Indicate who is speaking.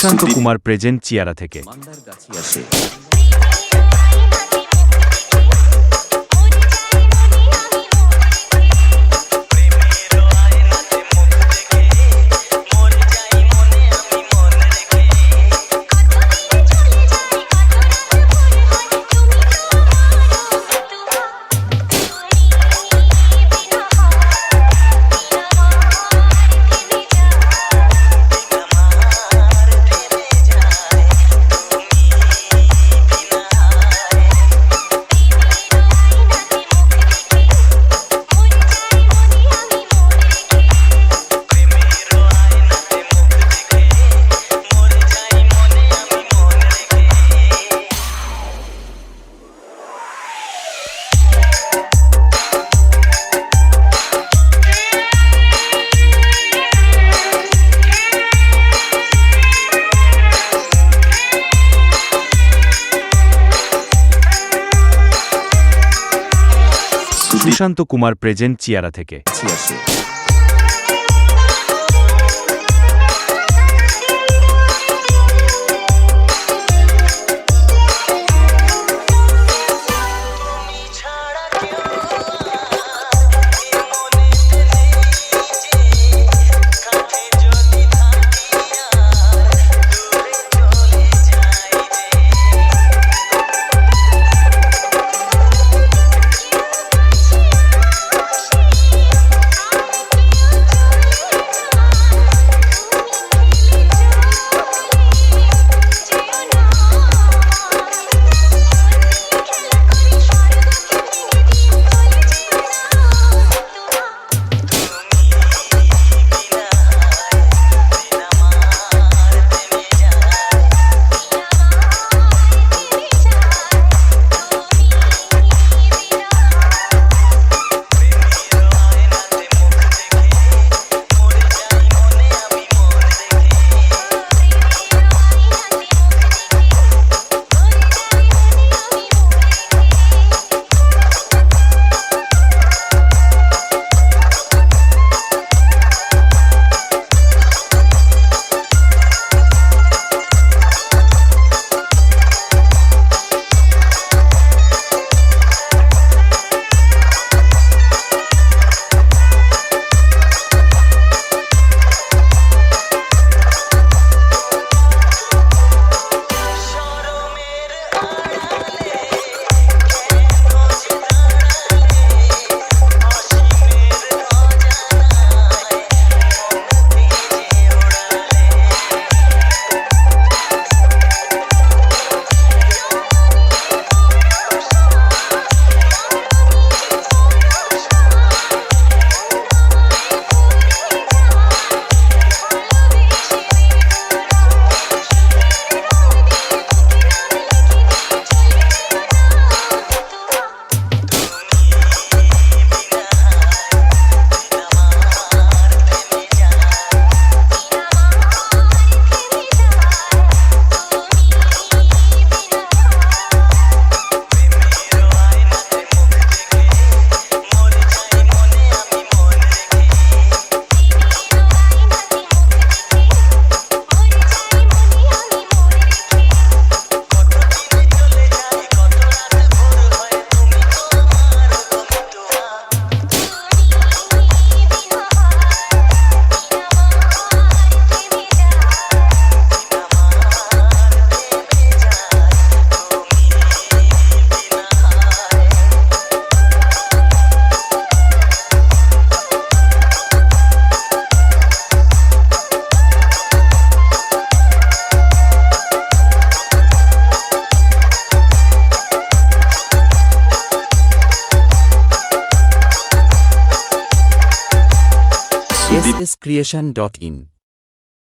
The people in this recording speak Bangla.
Speaker 1: সুশান্ত কুমার প্রেজেন্ট চিয়ারা থেকে। সুশান্ত কুমার প্রেজেন্ট চিয়ারা থেকে।
Speaker 2: Creation dot in